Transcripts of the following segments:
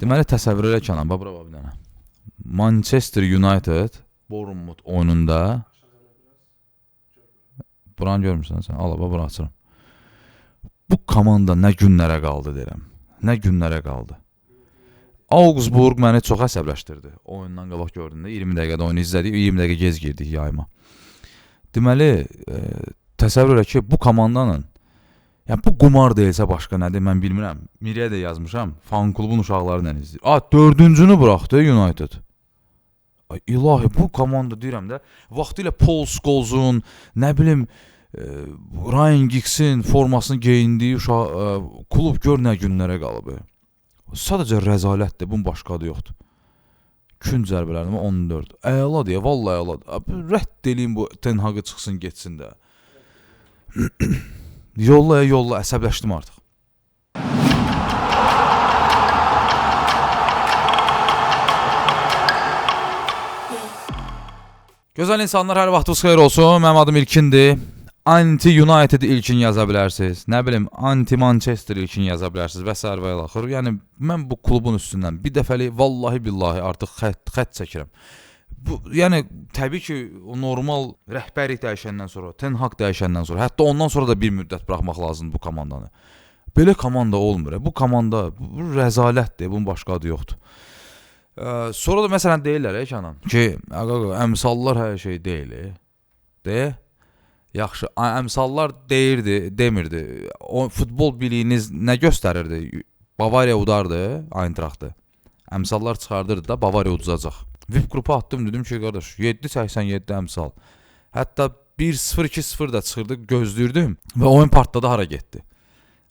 Deməli təsəvvür elə Kənan, bax bura bax bir dənə. Manchester United Bournemouth oyununda Buranı görmürsən sən? Al bax bura açıram. Bu komanda nə günlərə qaldı deyirəm. Nə günlərə qaldı. Augsburg məni çox əsəbləşdirdi. Oyundan qabaq gördündə 20 dəqiqədə oyunu izlədik, 20 dəqiqə gec girdik yayıma. Deməli, e, təsəvvür elə ki, bu komandanın Yəni bu qumar deyilsə başqa nədir mən bilmirəm. Miriyə də yazmışam. Fan klubun uşaqları ilə izləyir. A, 4-cünü buraxdı United. Ay ilahi bu komanda deyirəm də vaxtilə Paul Scholes'un, nə bilim e, Ryan Giggs'in formasını geyindiyi uşaq e, klub gör nə günlərə qalıb. Sadəcə rəzalətdir, bunun başqa adı yoxdur. Kün zərbələrini 14. Əla deyə, vallahi əla. Abi, Rədd eləyin bu Ten Hag'ı çıxsın, getsin də. yolla yolla əsəbləşdim artıq. Gözəl insanlar, hər vaxtınız xeyir olsun. Mənim adım İlkindir. Anti United ilkin yaza bilərsiniz. Nə bilim, anti Manchester ilkin yaza bilərsiniz və s. və ilə axır. Yəni mən bu klubun üstündən bir dəfəlik vallahi billahi artıq xətt xətt çəkirəm. Bu yəni təbii ki, normal rəhbərlik dəyişəndən sonra, Ten Hag dəyişəndən sonra, hətta ondan sonra da bir müddət buraxmaq lazımdır bu komandanı. Belə komanda olmur. Bu komanda bu, bu rəzalətdir, bunun başqa adı yoxdur. Ə, sonra da məsələn deyirlər, ey Kənan, ki, aqa, əmsallar hər şey deyil. e. De. Yaxşı, əmsallar deyirdi, demirdi. O futbol biliyiniz nə göstərirdi? Bavariya udardı, Eintrachtı. Əmsallar çıxardırdı da Bavariya udacaq. VIP qrupa atdım dedim ki, qardaş, 7.87 əmsal. Hətta 1-0 2-0 da çıxırdı, gözləyirdim və oyun partladı hara getdi.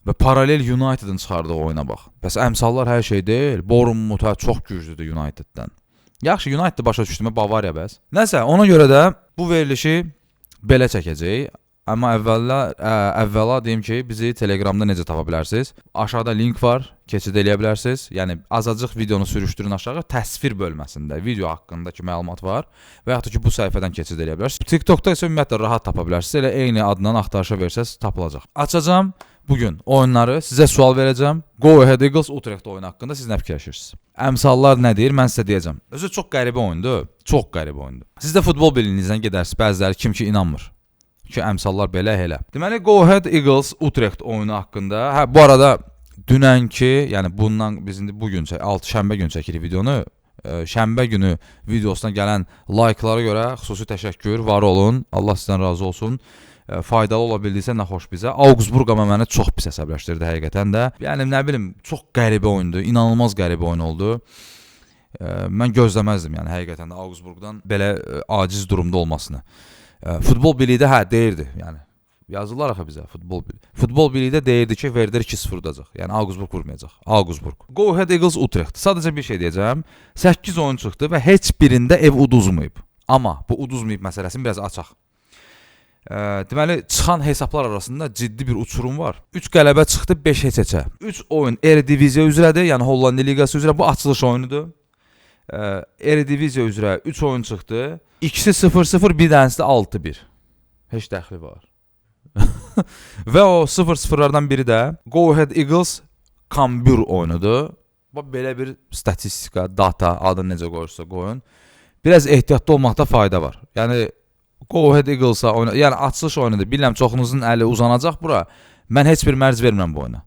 Və paralel United'ın çıxardığı oyuna bax. Bəs əmsallar hər şey deyil. Bournemouth hə, çox güclüdür United'dan. Yaxşı, United başa düşdümə Bavariya bəs. Nəsə, ona görə də bu verilişi belə çəkəcəyik. Amma əvvəllər ə, əvvəla deyim ki, bizi Telegramda necə tapa bilərsiniz? Aşağıda link var, keçid eləyə bilərsiniz. Yəni azacıq videonu sürüşdürün aşağı, təsvir bölməsində video haqqındakı məlumat var və yaxud da ki, bu səhifədən keçid eləyə bilərsiniz. TikTokda isə ümumiyyətlə rahat tapa bilərsiniz. Elə eyni adla axtarışa versəz tapılacaq. Açacağam bu gün oyunları sizə sual verəcəm. Go Ahead Eagles Utrecht oyunu haqqında siz nə fikirləşirsiniz? Əmsallar nə deyir? Mən sizə deyəcəm. Özü çox qəribə oyundur. Çox qəribə oyundur. Siz də futbol bilinizdən gedərsiniz. Bəziləri kim ki inanmır ki, əmsallar belə elə. Deməli Go Ahead Eagles Utrecht oyunu haqqında. Hə, bu arada dünənki, yəni bundan biz indi bu gün çək, 6 şənbə gün çəkirik videonu. Şənbə günü videosuna gələn likelara görə xüsusi təşəkkür, var olun. Allah sizdən razı olsun. Faydalı ola bildiysə nə xoş bizə. Augsburg amma məni çox pis əsəbləşdirdi həqiqətən də. Yəni nə bilim, çox qəribə oyundu, inanılmaz qəribə oyun oldu. Mən gözləməzdim yəni həqiqətən də Augsburgdan belə aciz durumda olmasını. Ə, Futbol birliyi də hə deyirdi, yəni yazırlar axı bizə futbol birliyi. Futbol birliyi də deyirdi ki, Werder 2-0 udacaq. Yəni Augsburg vurmayacaq. Augsburg. Go Ahead Eagles Utrecht. Sadəcə bir şey deyəcəm. 8 oyun çıxdı və heç birində ev uduzmayıb. Amma bu uduzmayıb məsələsini biraz açaq. Ə, deməli çıxan hesablar arasında ciddi bir uçurum var. 3 qələbə çıxdı, 5 heç-heçə. 3 oyun Eredivisie üzrədir, yəni Hollandiya liqası üzrə bu açılış oyunudur. Ə, Eredivisie üzrə 3 oyun çıxdı. İkisi 0-0, bir dənəsi də 6-1. Heç dəxli var. Və o 0-0-lardan biri də Go Ahead Eagles Kambur oyunudur. Bax belə bir statistika, data, adını necə qoyursa qoyun. Biraz ehtiyatlı olmaqda fayda var. Yəni Go Ahead Eagles-a oyna, yəni açılış oyunudur. Bilirəm çoxunuzun əli uzanacaq bura. Mən heç bir mərc vermirəm bu oyuna.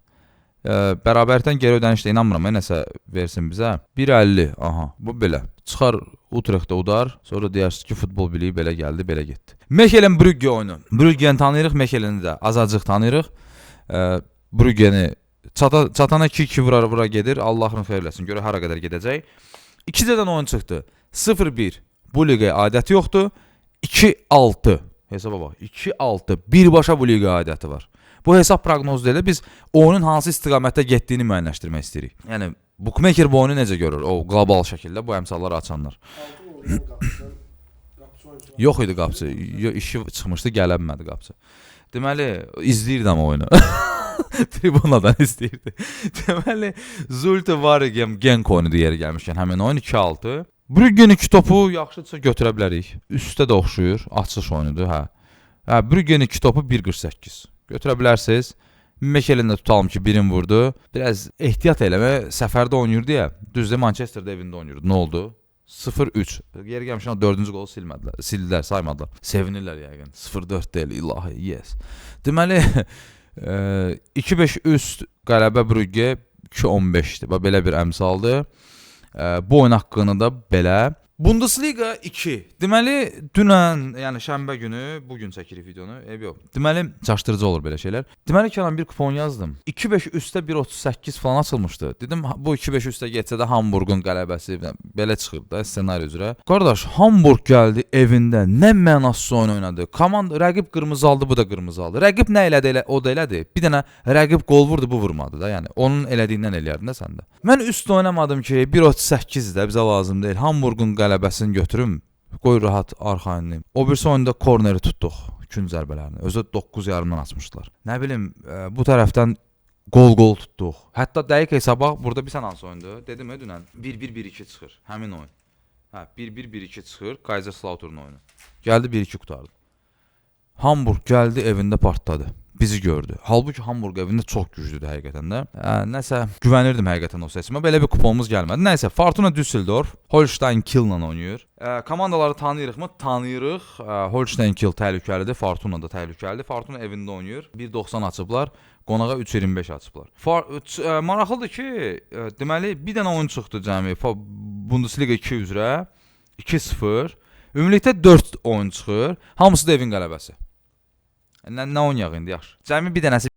Ə, bərabərdən geri ödənişdə inanmıram, ya nəsə versin bizə. 1.50, aha, bu belə. Çıxar Utrechtdə udar, sonra deyirsiniz ki, futbol biliyi belə gəldi, belə getdi. Mechelen Brugge oyunu. Brugge-ni tanıyırıq, Mecheleni də azacıq tanıyırıq. Ə, Brugge-ni çata çatana 2-2 vurar vura gedir. Allahın xeyir eləsin. Görə hara qədər gedəcək. 2-dədən oyun çıxdı. 0-1. Bu liqaya adəti yoxdur. 2-6. Hesaba bax. 2-6. Birbaşa bu liqaya adəti var. Bu hesab proqnozu ilə biz oyunun hansı istiqamətdə getdiyini müəyyənləşdirmək istəyirik. Yəni bookmaker bu oyunu necə görür? O qlobal şəkildə bu əmsalları açanlar. Yox idi qapıçı. Yo, işi çıxmışdı, gələ bilmədi qapıçı. Deməli, izləyirdim oyunu. Tribunadan izləyirdi. Deməli, Zulte Waregem Genk oyunu yeri gəlmişkən həmin oyun 2-6. Brugge'nin iki topu yaxşıca götürə bilərik. Üstdə də oxşuyur, açılış oyunudur, hə. Hə, Brugge'nin iki topu 1.48. Götürə bilərsiniz. Mekelində tutalım ki, birin vurdu. Biraz ehtiyat eləmə, səfərdə oynayırdı ya. Düzdür, Manchesterdə evində oynayırdı. Nə oldu? 0-3. Yeri gəlmişən 4-cü qolu silmədilər. Sildilər, saymadılar. Sevinirlər yəqin. 0-4 deyil, ilahi, yes. Deməli, e, 2-5 üst qələbə Brügge 2-15-dir. Bax belə bir əmsaldır. E, bu oyun haqqında da belə. Bundesliga 2. Deməli, dünən, yəni şənbə günü, bu gün çəkirik videonu. Ev yox. Deməli, çaşdırıcı olur belə şeylər. Deməli, Kənan bir kupon yazdım. 2-5 üstə 1.38 falan açılmışdı. Dedim, bu 2-5 üstə getsə də Hamburqun qələbəsi belə çıxır da ssenari üzrə. Qardaş, Hamburq gəldi evində. Nə mənasız oyun oynadı. Komanda rəqib qırmızı aldı, bu da qırmızı aldı. Rəqib nə elədi, elə o da elədi. Bir dənə rəqib qol vurdu, bu vurmadı da. Yəni onun elədiyindən eləyərdin də sən də. Mən üst oynamadım ki, 1.38 də bizə lazım deyil. Hamburqun qələbəsini götürüm. Qoy rahat arxayınlayım. O birisi oyunda korneri tutduq. Kün zərbələrini. Özü 9 yarımdan açmışdılar. Nə bilim, e, bu tərəfdən gol gol tutduq. Hətta dəqiq hesaba burada bir sən hansı oyundu? Dedim ya dünən 1-1-1-2 çıxır. Həmin oyun. Hə, 1-1-1-2 çıxır. Kaiserslautern oyunu. Gəldi 1-2 qurtardı. Hamburg gəldi evində partladı. Bizi gördü. Halbuki Hamburg evində çox güclüdür həqiqətən də. Ə, nəsə güvənirdim həqiqətən o seçimə. Belə bir kuponumuz gəlmədi. Nəysə, Fortuna Düsseldorf Holstein Kiel'la oynayır. Ə, komandaları tanıyırıqmı? Tanıyırıq. Ə, Holstein Kiel təhlükəlidir, Fortuna da təhlükəlidir. Fortuna evində oynayır. 1.90 açıblar. Qonağa 3.25 açıblar. Far ə, maraqlıdır ki, ə, deməli bir dənə oyun çıxdı cəmi Bundesliga 2 üzrə 2-0. Ümumilikdə 4 oyun çıxır. Hamısı da evin qələbəsi. Nə, nə oynayaq indi yaxşı. Cəmi bir dənəsi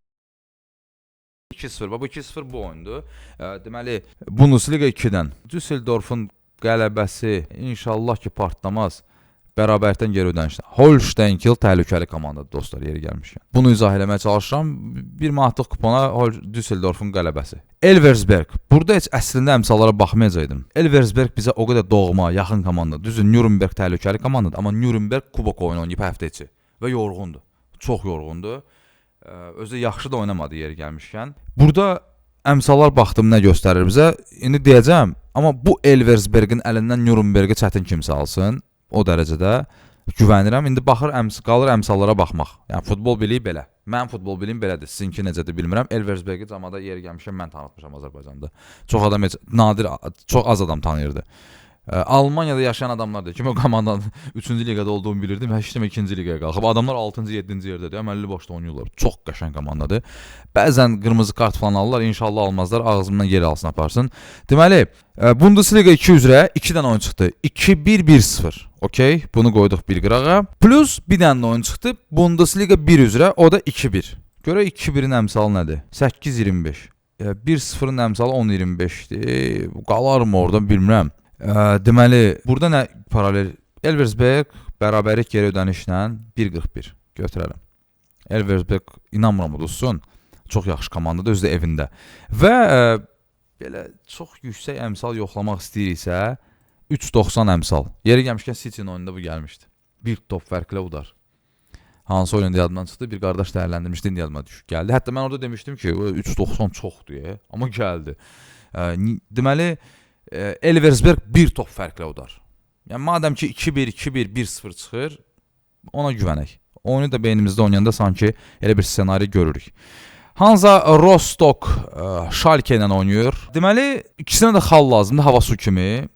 2-0. Bax bu 2-0 bu oyundur. Deməli Bundesliga 2-dən Düsseldorfun qələbəsi inşallah ki partlamaz. Bərabərlikdən geri ödənişdən. Holstein Kiel təhlükəli komandadır dostlar yeri gəlmişkən. Bunu izah eləməyə çalışıram. 1 manatlıq kupona Düsseldorfun qələbəsi. Elversberg. Burada heç əslində əmsallara baxmayacaqdım. Elversberg bizə o qədər doğma, yaxın komandadır. Düzdür, Nürnberg təhlükəli komandadır, amma Nürnberg kubok oyunu oynayıb həftə içi və yorğundur. Çox yorğundur. Özü yaxşı da oynamadı yeri gəlmişkən. Burada əmsallar baxdım nə göstərir bizə. İndi deyəcəm, amma bu Elversbergin əlindən Nürnbergə çətin kimsə alsın. O dərəcədə güvənirəm. İndi baxır əms qalır əmsallara baxmaq. Yəni futbol biliyi belə. Mənim futbol biliyim belədir. Sizinki necədir bilmirəm. Elversbergi camada yeri gəlmişəm mən tanıtmışam Azərbaycanda. Çox adam heç nadir çox az adam tanıyırdı. Ə, Almaniyada yaşayan adamlardır. Kim o komandanın 3-cü liqada olduğunu bilirdim. Demə 2-ci liqaya qalxıb. Adamlar 6-cı, 7-ci yerdədir. Əməlli başda oynayırlar. Çox qəşəng komandadır. Bəzən qırmızı kart falan alırlar. İnşallah almazlar. Ağzımdan yer alsın aparsın. Deməli, ə, Bundesliga 2 üzrə 2 dənə oyun çıxdı. 2-1-1-0. Okey, bunu qoyduq bir qırağa. Plus bir dənə də oyun çıxdı. Bundesliga 1 üzrə, o da 2-1. Görə 2-1-in əmsalı nədir? 8-25. Ə, 1-0-ın əmsalı 10-25-dir. Qalarmı orada bilmirəm. Ə, deməli, burada nə paralel? Elversberg bərabərlik geri ödənişlə 1.41 götürərəm. Elversberg inanmıram uduzsun. Çox yaxşı komandadır özü də evində. Və ə, belə çox yüksək əmsal yoxlamaq istəyiriksə 3.90 əmsal. Yeri gəlmişkən City-nin oyununda bu gəlmişdi. Bir top fərqlə udar. Hansı oyunda yadımdan çıxdı? Bir qardaş dəyərləndirmişdi, indi yadıma düşüb gəldi. Hətta mən orada demişdim ki, "O 3.90 çoxdur amma gəldi. Ə, deməli Elversberg bir top fərqlə udar. Yəni madəm ki 2-1, 2-1, 1-0 çıxır, ona güvənək. Oyunu da beynimizdə oynayanda sanki elə bir ssenari görürük. Hansa Rostock ə, Schalke ilə oynayır. Deməli, ikisinə də xal lazımdır, hava su kimi.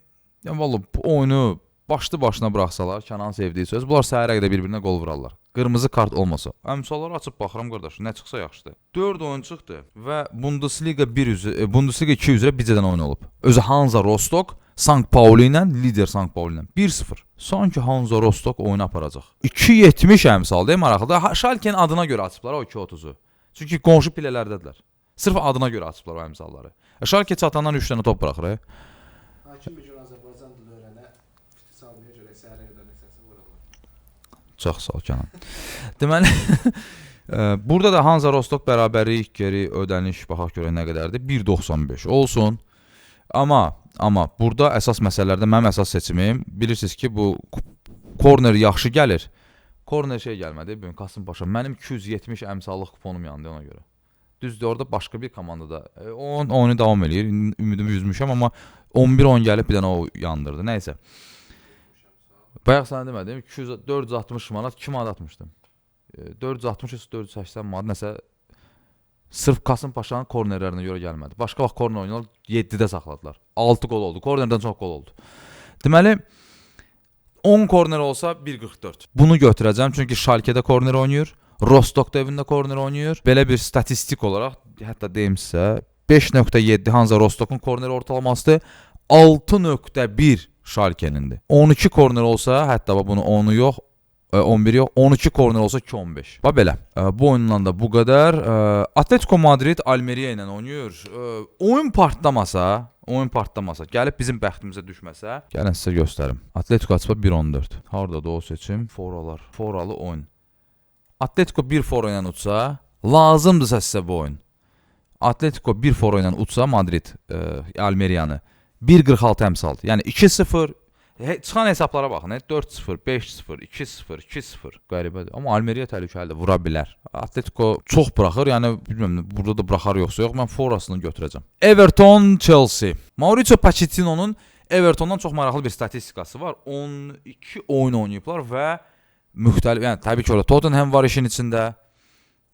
Yəni vallah bu oyunu başlı başına buraxsalar, Kənan sevdiyi söz, bunlar səhərə qədər bir-birinə qol vurarlar. Qırmızı kart olmasa. Əmsalları açıb baxıram qardaş, nə çıxsa yaxşıdır. 4 oyun çıxdı və Bundesliga 1 üzrə, e, Bundesliga 2 üzrə bizədən oyun olub. Özü Hansa Rostock Sankt Pauli ilə, lider Sankt Pauli ilə 1-0. Sanki Hansa Rostock oyunu aparacaq. 2.70 əmsal deyil maraqlıdır. Ha, Schalke-nin adına görə açıblar o 2.30-u. Çünki qonşu pilələrdədirlər. Sırf adına görə açıblar o əmsalları. E, Schalke çatandan 3 dənə top buraxır. e. Hakim bir gün Azərbaycan dili öyrənə, fiti salmaya görə səhərə qədər nəsəsi vururlar. Çox sağ ol Kənan. Deməli e, burada da Hansa Rostock bərabərlik geri ödəniş baxaq görə nə qədərdir? 1.95 olsun. Amma amma burada əsas məsələlərdə mənim əsas seçimim bilirsiniz ki, bu korner yaxşı gəlir. Korner şey gəlmədi. Bu gün Kasım Paşa mənim 270 əmsallıq kuponum yandı ona görə. Düzdür, orada başqa bir komandada e, o oyunu davam eləyir. Ümidimi üzmüşəm amma 11-10 gəlib bir dənə o yandırdı. Nəysə. Bayaq sənə demədim, 200 460 manat 2 manat atmışdım. E, 460 480 manat nəsə Sırf Kasım Paşanın kornerlərinə görə gəlmədi. Başqa vaxt korner oynuyorlar 7-də saxladılar. 6 gol oldu. Kornerdən çox gol oldu. Deməli 10 korner olsa 1.44. Bunu götürəcəm çünki Schalke-də korner oynayır. Rostokda evində korner oynayır. Belə bir statistik olaraq hətta deyim sizə 5.7 Hansa Rostokun korner ortalamasıdır. 6.1 Schalke'nindir. 12 korner olsa, hətta bunu 10'u yox, e, 11 yox, 12 korner olsa 2-15. Bax belə. E, Bu oyundan da bu qədər. E, Atletico Madrid Almeria ilə oynayır. E, Oyun partlamasa, oyun partlamasa, gəlib bizim bəxtimizə düşməsə, gəlin sizə göstərim. Atletico açsa 1-14. Hardadır o seçim? Foralar. Foralı oyun. Atletico 1 fora ilə utsa, lazımdırsa sizə bu oyun. Atletico 1 fora ilə utsa Madrid e, Almeriyanı 1.46 əmsal. Yəni 2-0 he, çıxan hesablara baxın. he, 4-0, 5-0, 2-0, 2-0. Qəribədir. Amma Almeriya təhlükəlidir, vura bilər. Atletico çox buraxır. Yəni bilmirəm burada da buraxar yoxsa yox. Mən forasını götürəcəm. Everton Chelsea. Mauricio Pochettino'nun Evertondan çox maraqlı bir statistikası var. 12 oyun oynayıblar və müxtəlif, yəni təbii ki, orada Tottenham var işin içində.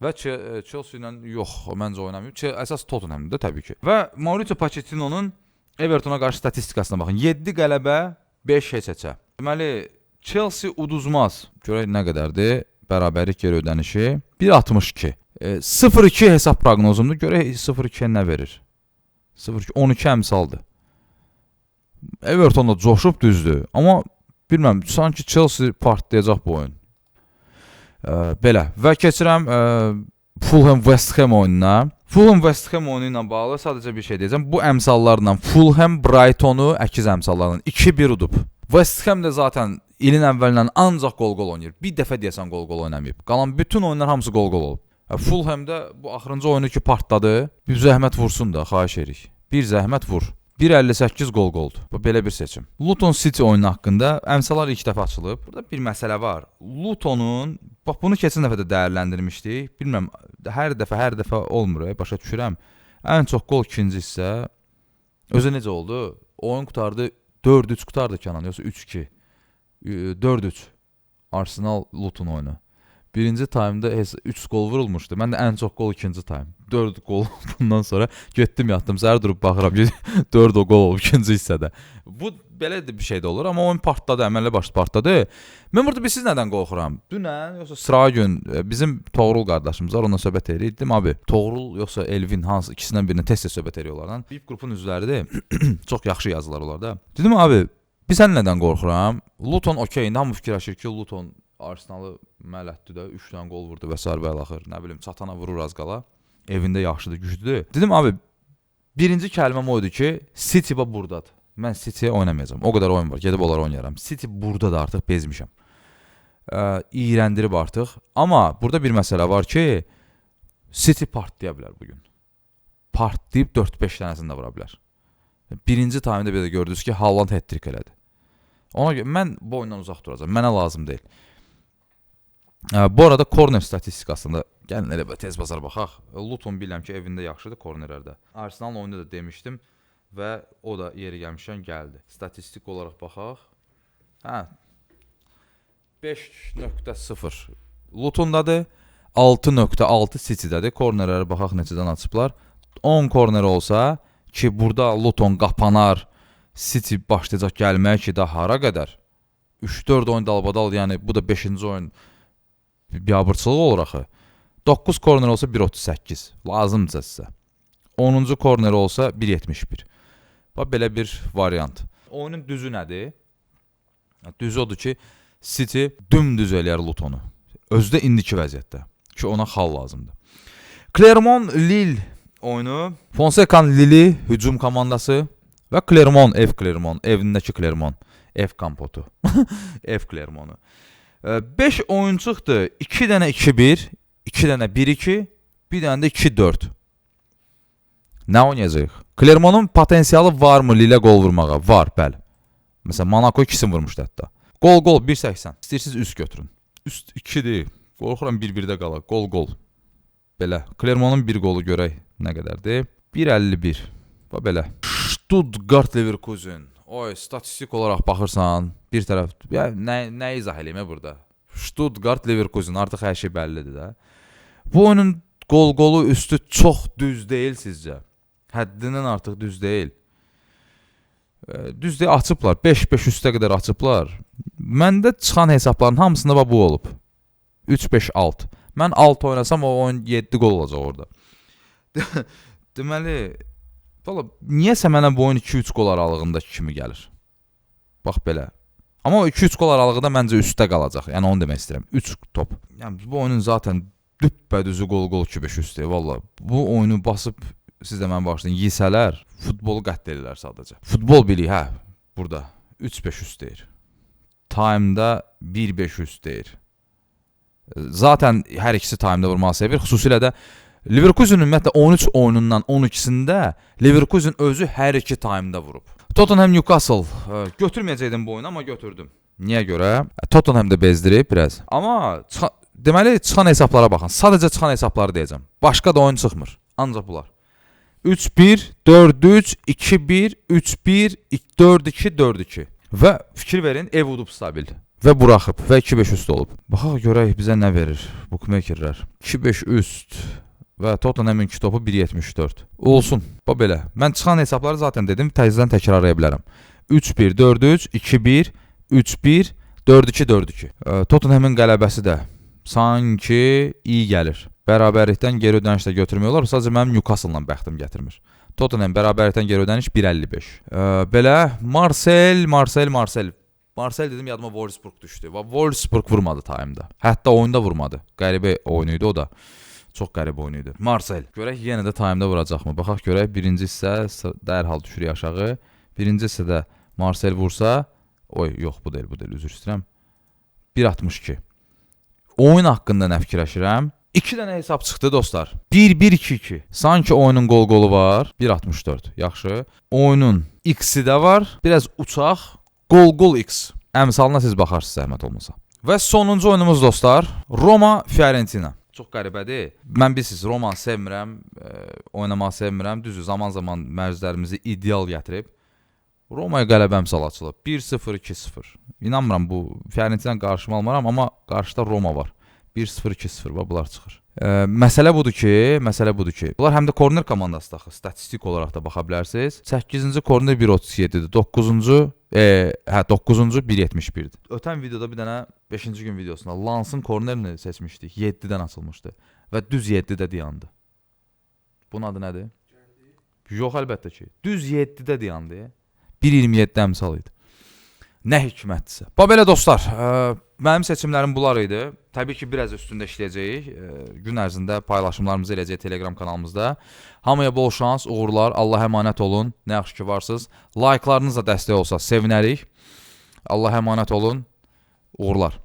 Və Ch- Chelsea ilə yox, məncə oynamayıb. Əsas Tottenhamdır təbii ki. Və Mauricio Pochettino'nun Evertona qarşı statistikasına baxın. 7 qələbə, 5 heçəçə. Deməli, Chelsea uduzmaz. Görək nə qədərdir bərabərlik geri ödənişi? 1.62. E, 0-2 hesab proqnozumdur. Görək 0-2-yə nə verir? 0-2 12 əmsaldır. Everton da coşub düzdür, amma bilmirəm, sanki Chelsea partlayacaq bu oyun. E, belə və keçirəm e, Fulham West Ham oyununa. Fulham West Ham oyunu ilə bağlı sadəcə bir şey deyəcəm. Bu əmsallarla Fulham Brightonu əkiz əmsallarla 2-1 udub. West Ham da zaten ilin əvvəlindən ancaq gol-gol oynayır. Bir dəfə deyəsən gol-gol oynamayıb. Qalan bütün oyunlar hamısı gol-gol olub. Ha, Fulham-da bu axırıncı oyunu ki partladı. Bir zəhmət vursun da, xahiş edirik. Bir zəhmət vur. 1.58 gol qoldu. Bu belə bir seçim. Luton City oyunu haqqında əmsalar ilk dəfə açılıb. Burada bir məsələ var. Lutonun bax bunu keçən dəfə də dəyərləndirmişdik. Bilmirəm, hər dəfə hər dəfə olmur, e, başa düşürəm. Ən çox gol ikinci hissə. Özü necə oldu? Oyun qutardı 4-3 qutardı Kənan, yoxsa 3-2. Ə, 4-3. Arsenal Luton oyunu. Birinci taymda 3 gol vurulmuşdu. Mən də ən çox gol ikinci taym. 4 gol bundan sonra getdim yatdım. Səhər durub baxıram ki 4 o gol olub ikinci hissədə. Bu belə bir şey də olur, amma oyun partladı, əməlli başlı partladı. Mən burada bilirsiz nədən qorxuram? Dünən yoxsa sıra gün e, bizim Toğrul qardaşımız var, onunla söhbət edirdim abi. Toğrul yoxsa Elvin hansı ikisindən birini tez-tez söhbət ediyorlardan. VIP qrupun üzvləridir. Çox yaxşı yazılar onlarda. Dedim abi, biz sən nədən qorxuram? Luton okey, hamı fikirləşir ki, Luton Arsenalı mələtdir də 3 dənə gol vurdu və sərbəl axır. Nə bilim, çatana vurur az qala. Evində yaxşıdır, güclüdür. Dedim abi, birinci kəlməm o idi ki, City burdadır. Mən City-yə oynamayacağam. O qədər oyun var, gedib onları oynayaram. City burdadır artıq bezmişəm. Ə, iyrəndirib artıq. Amma burada bir məsələ var ki, City partlaya bilər bu gün. Partlayıb 4-5 dənəsini də vura bilər. Birinci taymda belə gördünüz ki, Haaland hat-trick elədi. Ona görə mən bu oyundan uzaq duracağam. Mənə lazım deyil. Bu arada korner statistikasında gəlin elə tez bazar baxaq. Luton bilirəm ki, evində yaxşıdır kornerlərdə. Arsenal oyunda da demişdim və o da yeri gəlmişkən gəldi. Statistik olaraq baxaq. Hə. 5.0 Lutondadır. 6.6 City-dədir. Kornerlərə baxaq neçədən açıblar. 10 korner olsa ki, burada Luton qapanar, City başlayacaq gəlməyə ki, də hara qədər? 3-4 oyun dalbadal, yəni bu da 5-ci oyun biabırçılıq olur axı. 9 korner olsa 1.38. Lazımdırsa sizə. 10-cu korner olsa 1.71. Bax belə bir variant. Oyunun düzü nədir? Düzü odur ki, City dümdüz eləyər Lutonu. Özdə indiki vəziyyətdə ki, ona xal lazımdır. Clermont Lille oyunu. Fonseca Lille hücum komandası və Clermont ev Clermont, evindəki Clermont, ev kampotu. ev Clermontu. 5 oyunçuqdur. 2 dənə 2-1, 2 dənə 1-2, bir dənə də 2-4. Nə oynayacağıq? Clermontun potensialı varmı Lille qol vurmağa? Var, bəli. Məsələn, Monaco 2-sini vurmuşdu hətta. Qol qol 1.80. İstəyirsiniz üst götürün. Üst 2-dir. Qorxuram 1-1-də qalaq. Qol qol. Belə. Clermontun bir qolu görək nə qədərdir? 1.51. Bax belə. Stuttgart Leverkusen. Oy, statistik olaraq baxırsan, bir tərəf, ya nə nə izah eləyim burada? Stuttgart Leverkusen artıq hər şey bəllidir də. Bu oyunun qol-qolu üstü çox düz deyil sizcə? Həddindən artıq düz deyil. Düz deyil, açıblar. 5-5 üstə qədər açıblar. Məndə çıxan hesabların hamısında bax bu olub. 3-5-6. Mən 6 oynasam o oyun 7 qol olacaq orada. Deməli, valla niyəsə mənə bu oyun 2-3 qol aralığındakı kimi gəlir. Bax belə. Amma o 2-3 qol aralığı da məncə üstdə qalacaq. Yəni onu demək istəyirəm. 3 top. Yəni bu oyunun zaten düppədüzü qol-qol 2-5 üstü. Valla bu oyunu basıb siz də mən başlayın yisələr, futbolu qətl edirlər sadəcə. Futbol bilik, hə, burada 3-5 üst deyir. Time-da 1-5 üst deyir. Zaten hər ikisi time-da vurmağı sevir. Xüsusilə də Leverkusen ümumiyyətlə 13 oyunundan 12-sində Leverkusen özü hər iki time-da vurub. Tottenham Newcastle ə, götürməyəcəkdim bu oyunu amma götürdüm. Niyə görə? Ə, Tottenham da bezdirib biraz. Amma çıxa- deməli çıxan hesablara baxın. Sadəcə çıxan hesabları deyəcəm. Başqa da oyun çıxmır. Ancaq bunlar. 3-1, 4-3, 2-1, 3-1, 4-2, 4-2. Və fikir verin, ev udub stabil və buraxıb və 2-5 üst olub. Baxaq görək bizə nə verir bookmakerlər. 2-5 üst və Tottenham'ın 2 topu 1.74. Olsun. Bax belə. Mən çıxan hesabları zaten dedim, təzədən təkrarlaya bilərəm. 3-1, 4-3, 2-1, 3-1, 4-2, 4-2. Ə, Tottenham'ın qələbəsi də sanki iyi gəlir. Bərabərlikdən geri ödəniş də götürmüyorlar. Sadəcə mənim Newcastle-la bəxtim gətirmir. Tottenham bərabərlikdən geri ödəniş 1.55. Ə, belə Marcel, Marcel, Marcel. Marcel dedim yadıma Wolfsburg düşdü. Və Wolfsburg vurmadı time-da. Hətta oyunda vurmadı. Qəribə oyunu idi o da. Çox qəribə oyun idi. Marcel. Görək yenə də time-da vuracaqmı? Baxaq görək. Birinci hissə dərhal düşürük aşağı. Birinci hissədə Marcel vursa, oy, yox bu deyil, bu deyil, üzr istəyirəm. 1.62. Oyun haqqında nə fikirləşirəm? 2 dənə hesab çıxdı dostlar. 1-1-2-2. Sanki oyunun qol-qolu var. 1.64. Yaxşı. Oyunun X-i də var. Biraz uçaq. Qol-qol X. Əmsalına siz baxarsınız zəhmət olmasa. Və sonuncu oyunumuz dostlar, Roma Fiorentina. Çox qəribədir. Mən bilirsiniz, Romanı sevmirəm, e, oynamağı sevmirəm. Düzdür, zaman-zaman mərclərimizi ideal gətirib Romaya qələbə əmsal açılıb. 1-0, 2-0. İnanmıram bu Fiorentina qarşıma almaram, amma qarşıda Roma var. 1-0, 2-0 və bunlar çıxır. E, məsələ budur ki, məsələ budur ki, bunlar həm də korner komandası daxı, statistik olaraq da baxa bilərsiniz. 8-ci korner 1.37-dir. 9-cu, e, hə 9-cu 1.71-dir. Ötən videoda bir dənə 5-ci gün videosunda Lansın kornerini seçmişdik. 7-dən açılmışdı və düz 7-də dayandı. Bunun adı nədir? Yox əlbəttə ki. Düz 7-də dayandı. 1.27 əmsal idi. Nə hikmətdirsə. Bax belə dostlar, ə, mənim seçimlərim bunlar idi. Təbii ki, biraz üstündə işləyəcəyik. Ə, gün ərzində paylaşımlarımızı eləyəcəyik Telegram kanalımızda. Hamıya bol şans, uğurlar. Allah əmanət olun. Nə yaxşı ki varsınız. Like'larınız da dəstək olsa sevinərik. Allah əmanət olun. Uğurlar.